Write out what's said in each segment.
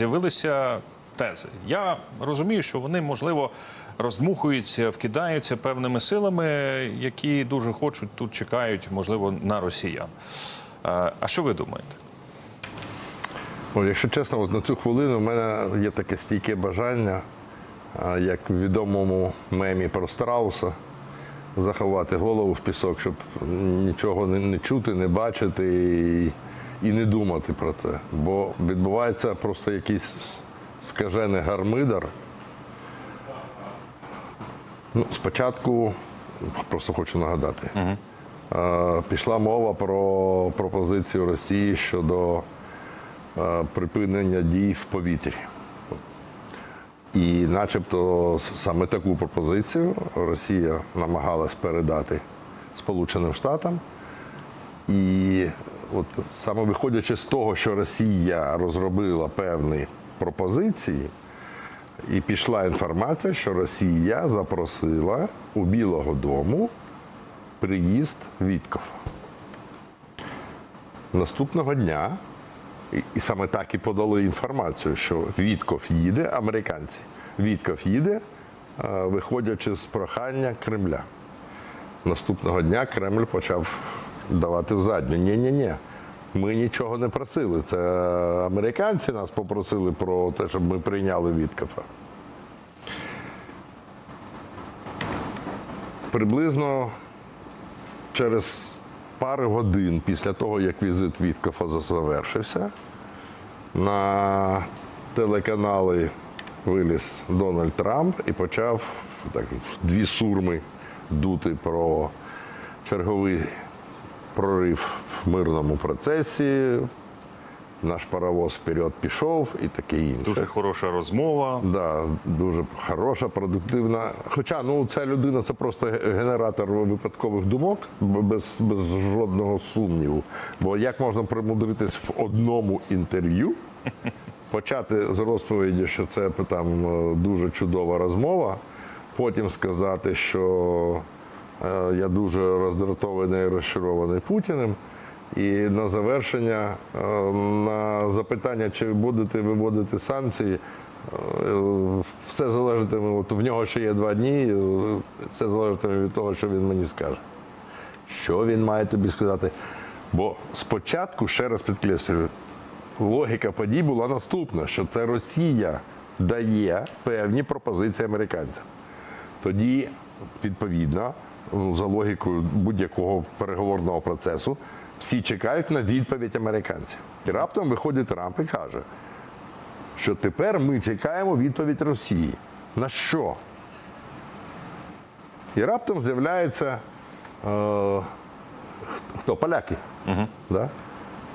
з'явилися тези. Я розумію, що вони можливо роздмухуються, вкидаються певними силами, які дуже хочуть тут чекають, можливо, на росіян. Е, А що ви думаєте? О, якщо чесно, от на цю хвилину в мене є таке стійке бажання, як в відомому мемі про страуса, заховати голову в пісок, щоб нічого не чути, не бачити і, і не думати про це. Бо відбувається просто якийсь скажений гармидар. Ну, спочатку просто хочу нагадати. е, Пішла мова про пропозицію Росії щодо припинення дій в повітрі. І начебто саме таку пропозицію Росія намагалась передати Сполученим Штатам. І от саме виходячи з того, що Росія розробила певні пропозиції, і пішла інформація, що Росія запросила у Білого Дому приїзд Віткофа. Наступного дня, і, і саме так і подали інформацію, що Вітков їде, американці. Вітков їде, е, виходячи з прохання Кремля. Наступного дня Кремль почав давати в задню. Ні-ні-ні. Ми нічого не просили. Це американці нас попросили про те, щоб ми прийняли Віткофа. Приблизно через пару годин після того, як візит Віткофа завершився, на телеканали виліз Дональд Трамп і почав так, дві сурми дути про черговий прорив в мирному процесі. Наш паровоз вперед пішов і таке інше. Дуже хороша розмова. Да, дуже хороша, продуктивна. Хоча ну ця людина це просто генератор випадкових думок, без, без жодного сумніву. Бо як можна примудритись в одному інтерв'ю почати з розповіді, що це там е, дуже чудова розмова, потім сказати, що я дуже роздратований і розчарований Путіним. І на завершення, е, на запитання, чи будете виводити санкції, е, все залежатиме, от в нього ще є два дні, е, все залежатиме від того, що він мені скаже. Що він має тобі сказати? Бо спочатку, ще раз підкреслюю, логіка подій була наступна: що це Росія дає певні пропозиції американцям. Тоді, відповідно, за логікою будь-якого переговорного процесу, всі чекають на відповідь американців. І раптом виходить Трамп і каже, що тепер ми чекаємо відповідь Росії. На що? І раптом з'являється е, хто? Поляки. Угу. Да?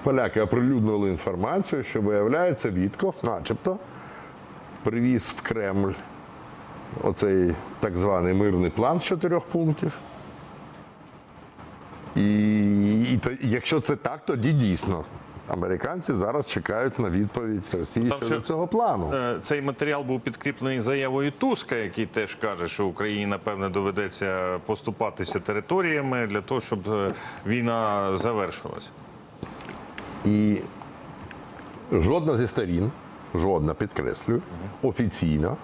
Поляки оприлюднили інформацію, що виявляється, Вітков, начебто, привіз в Кремль оцей так званий мирний план з чотирьох пунктів. І, і то, якщо це так, тоді дійсно американці зараз чекають на відповідь Росії Там щодо цього плану. Е, Цей матеріал був підкріплений заявою Туска, який теж каже, що Україні напевне доведеться поступатися територіями для того, щоб е, війна завершилась. І жодна зі сторін, жодна, підкреслюю, офіційно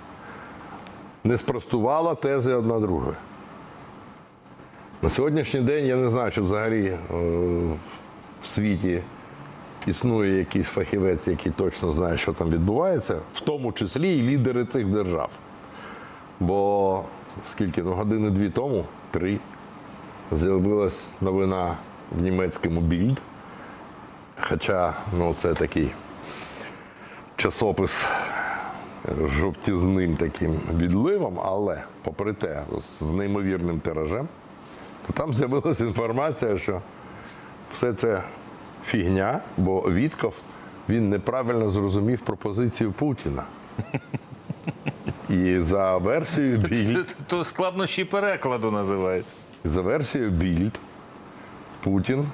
не спростувала тези одна другої. На сьогоднішній день я не знаю, чи взагалі е, в світі існує якийсь фахівець, який точно знає, що там відбувається, в тому числі і лідери цих держав. Бо скільки ну, години дві тому, три, з'явилась новина в німецькому більд. Хоча ну, це такий часопис жовтізним таким відливом, але попри те, з неймовірним тиражем, то там з'явилася інформація, що все це фігня, бо Вітков він неправильно зрозумів пропозицію Путіна. І за версією Більд, То складнощі перекладу називається. за версією Більд, Путін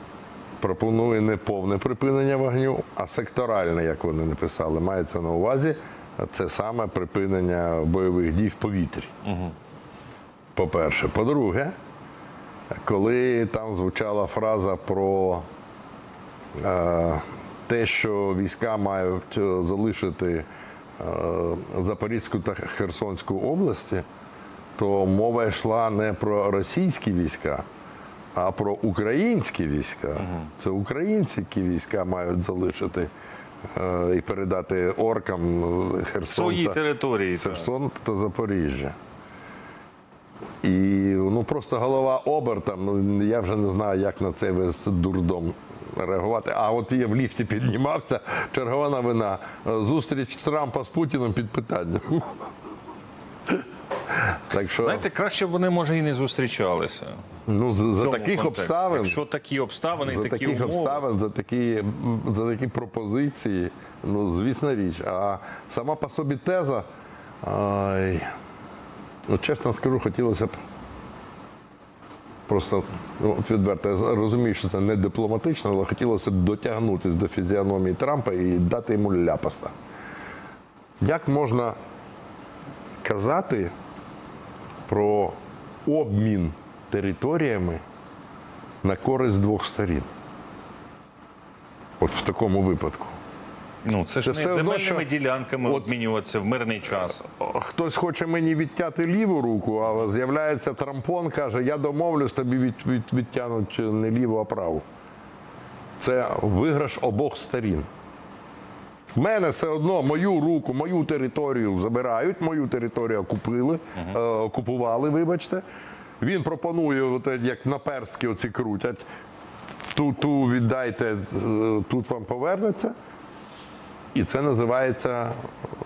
пропонує не повне припинення вогню, а секторальне, як вони написали. Мається на увазі це саме припинення бойових дій в повітрі. По-перше. По-друге, коли там звучала фраза про е, те, що війська мають е, залишити е, Запорізьку та Херсонську області, то мова йшла не про російські війська, а про українські війська. Це українці, які війська мають залишити і передати оркам е, Херсон. Свої та- території. Херсон та Запоріжжя. І ну просто голова оберта, Ну я вже не знаю, як на це весь дурдом реагувати. А от я в ліфті піднімався. Чергова новина. Зустріч Трампа з Путіним під питанням. Так що Знаєте, краще б вони може і не зустрічалися. ну, за, за таких контексті. обставин, Якщо такі обставини і за такі таких умови. обставин, за такі, за такі пропозиції, ну звісна річ. А сама по собі теза. Ай, ну, чесно скажу, хотілося б. Просто ну, от відверто, я розумію, що це не дипломатично, але хотілося б дотягнутися до фізіономії Трампа і дати йому ляпаса. Як можна казати про обмін територіями на користь двох сторін? От в такому випадку. Ну це ж Це не земельними що- ділянками От- обмінюватися в мирний час. Хтось хоче мені відтяти ліву руку, а з'являється трампон, каже, я домовлюсь, тобі від, від, відтягнуть не ліву, а праву. Це виграш обох сторін. В мене все одно мою руку, мою територію забирають, мою територію купили, е, окупували, вибачте. Він пропонує, як на перстки оці крутять, ту, ту віддайте, е, тут вам повернеться. І це називається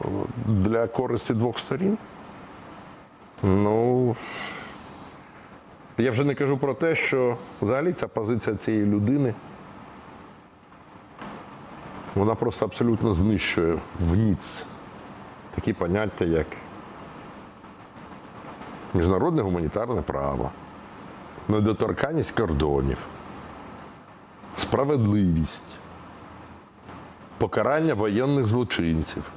е, для користі двох сторін. Ну, я вже не кажу про те, що взагалі ця позиція цієї людини, вона просто абсолютно знищує в ніц такі поняття, як міжнародне гуманітарне право, недоторканність кордонів, справедливість покарання воєнних злочинців,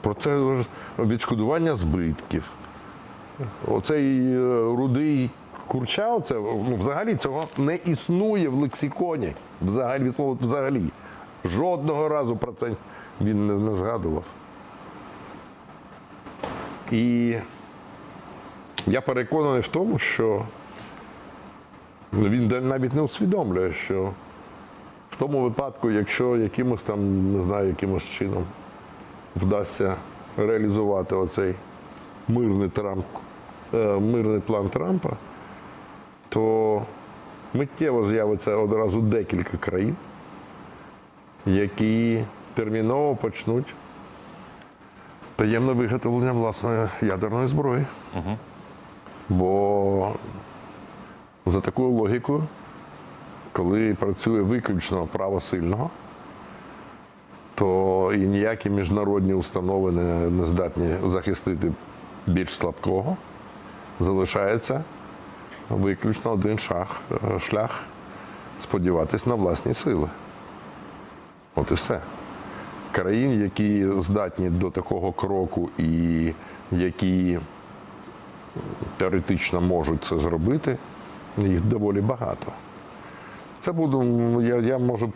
про це відшкодування збитків. Оцей е, рудий курча, це, ну, взагалі цього не існує в лексиконі. Взагалі, взагалі. Жодного разу про це він не, не згадував. І я переконаний в тому, що він навіть не усвідомлює, що в тому випадку, якщо якимось там, не знаю, якимось чином вдасться реалізувати оцей мирний Трамп, е, мирний план Трампа, то миттєво з'явиться одразу декілька країн, які терміново почнуть таємне виготовлення власної ядерної зброї. Бо за такою логікою коли працює виключно право сильного, то і ніякі міжнародні установи не, не здатні захистити більш слабкого. Залишається виключно один шаг, е, шлях сподіватись на власні сили. От і все. Країн, які здатні до такого кроку і які теоретично можуть це зробити, їх доволі багато. Це буде, ну, я, я можу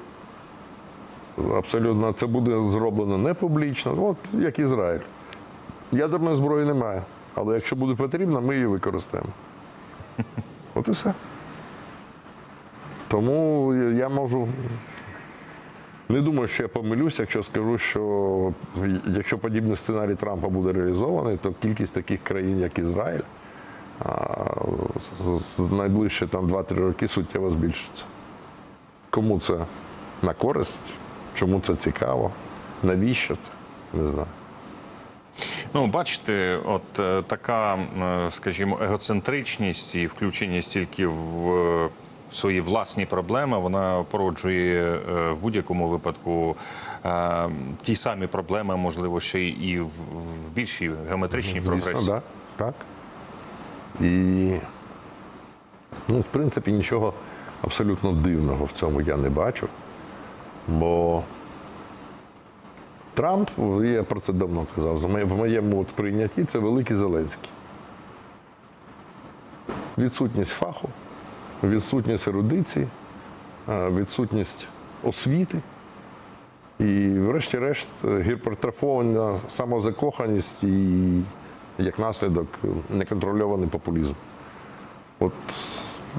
абсолютно, це буде зроблено не публічно, от як Ізраїль. Ядерної зброї немає. Але якщо буде потрібно, ми її використаємо. От і все. Тому я можу. Не думаю, що я помилюсь, якщо скажу, що якщо подібний сценарій Трампа буде реалізований, то кількість таких країн, як Ізраїль, з- найближчі там 2-3 роки суттєво збільшиться. Кому це на користь? Чому це цікаво? Навіщо це? Не знаю. Ну, бачите, от е, така, е, скажімо, егоцентричність і включеність тільки в е, свої власні проблеми, вона породжує е, в будь-якому випадку е, ті самі проблеми, можливо, ще і в, більшій геометричній прогресії. да, так. І, ну, в принципі, нічого абсолютно дивного в цьому я не бачу. Бо Трамп, я про це давно казав, в моєму сприйнятті це великий Зеленський. Відсутність фаху, відсутність ерудиції, е, відсутність освіти І, врешті-решт, гіпертрофована самозакоханість і, як наслідок, неконтрольований популізм. От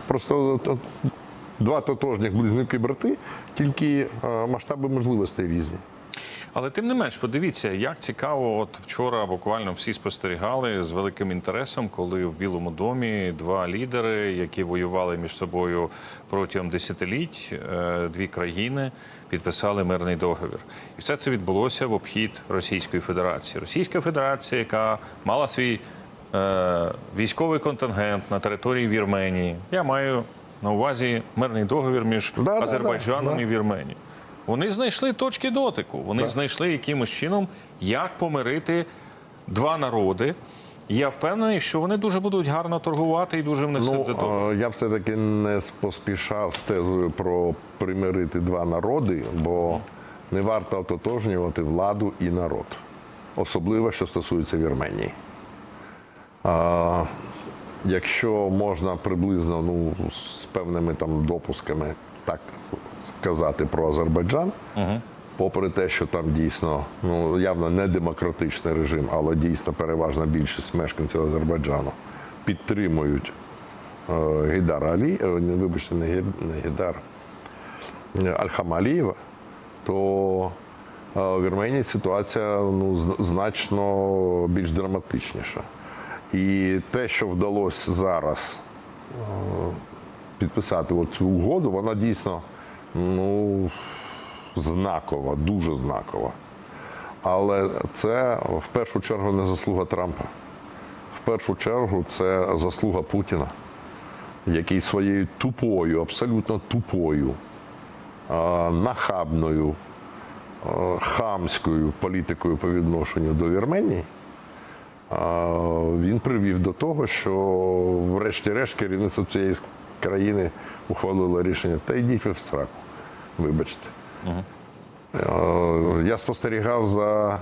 просто два тотожніх близнюки брати, тільки е, масштаби можливостей різні. Але тим не менш, подивіться, як цікаво, от вчора буквально всі спостерігали з великим інтересом, коли в Білому домі два лідери, які воювали між собою протягом десятиліть, е, дві країни підписали мирний договір. І все це відбулося в обхід Російської Федерації. Російська Федерація, яка мала свій е, військовий контингент на території Вірменії. Я маю на увазі мирний договір між Да-да-да, Азербайджаном да. і Вірменії. Вони знайшли точки дотику. Вони Так. знайшли якимось чином, як помирити два народи. Я впевнений, що вони дуже будуть гарно торгувати і дуже до того. Ну, е, я все-таки не поспішав з тезою про примирити два народи, бо не варто ототожнювати владу і народ, особливо що стосується Вірменії. А, якщо можна приблизно ну, з певними там допусками так казати про Азербайджан, попри те, що там дійсно ну, явно не демократичний режим, але дійсно переважна більшість мешканців Азербайджану підтримують е, Гейдара Алі, е, вибачте, не, Гейдар, е, Альхама Алієва, то е, в Вірменії ситуація ну, значно більш драматичніша. І те, що вдалося зараз е, підписати цю угоду, вона дійсно ну, знакова, дуже знакова. Але це в першу чергу не заслуга Трампа. В першу чергу це заслуга Путіна, який своєю тупою, абсолютно тупою, нахабною, хамською політикою по відношенню до Вірменії. Він привів до того, що врешті-решт керівництво цієї країни ухвалило рішення, та йдіть ви в сраку, вибачте. Е, Я спостерігав за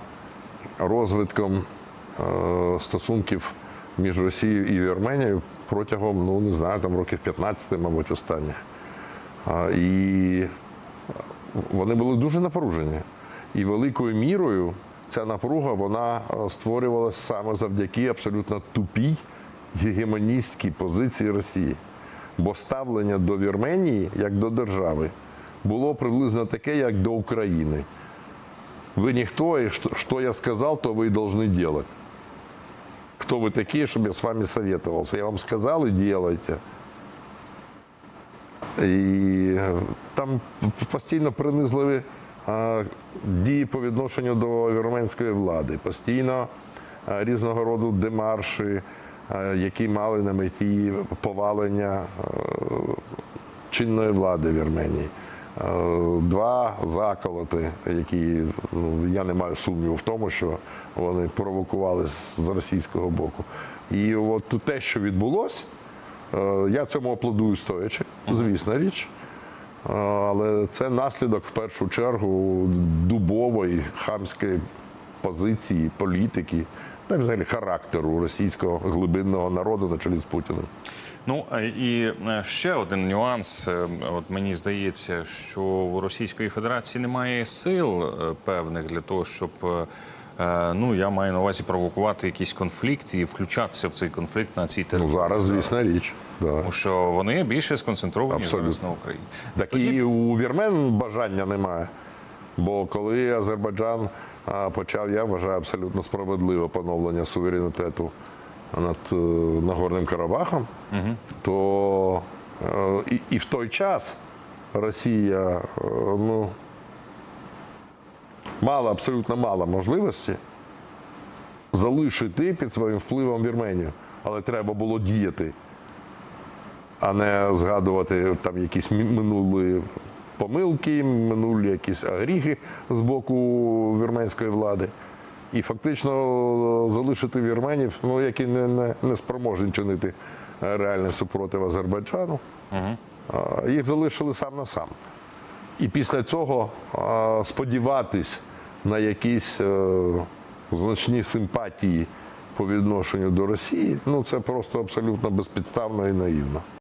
розвитком е, стосунків між Росією і Вірменією протягом, ну не знаю, там років 15, мабуть, останніх. І вони були дуже напружені. І великою мірою ця напруга вона е, створювалася саме завдяки абсолютно тупій гегемоністській позиції Росії. Бо ставлення до Вірменії як до держави було приблизно таке, як до України. Ви ніхто, і що, я сказав, то ви повинні робити. Хто ви такі, щоб я з вами советувався? Я вам сказав і делайте. І там постійно принизливі дії по відношенню до вірменської влади, постійно різного роду демарші, які мали на меті повалення е, чинної влади Вірменії. Е, Два заколоти, які ну, я не маю сумніву в тому, що вони провокували з російського боку. І от те, що відбулося, Е, Я цьому аплодую стоячи, звісна річ. Е, Але це наслідок в першу чергу дубової хамської позиції, політики, та й взагалі характеру російського глибинного народу на чолі з Путіним. Ну е, і е, ще один нюанс. Е, От мені здається, що у Російської Федерації немає сил певних для того, щоб ну я маю на увазі провокувати якийсь конфлікт і включатися в цей конфлікт на цій Ну території. зараз, звісна річ. Да. Тому що вони більше сконцентровані Абсолютно. зараз на Україні. Так Тоді- і у вірмен бажання немає. Бо коли Азербайджан а, почав, я вважаю, абсолютно справедливе поновлення суверенітету над е, Нагорним Карабахом, то е, і, і в той час Росія е, ну, мала абсолютно мало можливості залишити під своїм впливом Вірменію. Але треба було діяти а не згадувати там якісь минулі помилки, минулі якісь гріхи з боку вірменської влади. І фактично залишити вірменів, ну, які не, не, не спроможні чинити е, реальний супротив Азербайджану, а, їх залишили сам на сам. І після цього сподіватись на якісь е, значні симпатії по відношенню до Росії, ну це просто абсолютно безпідставно і наївно.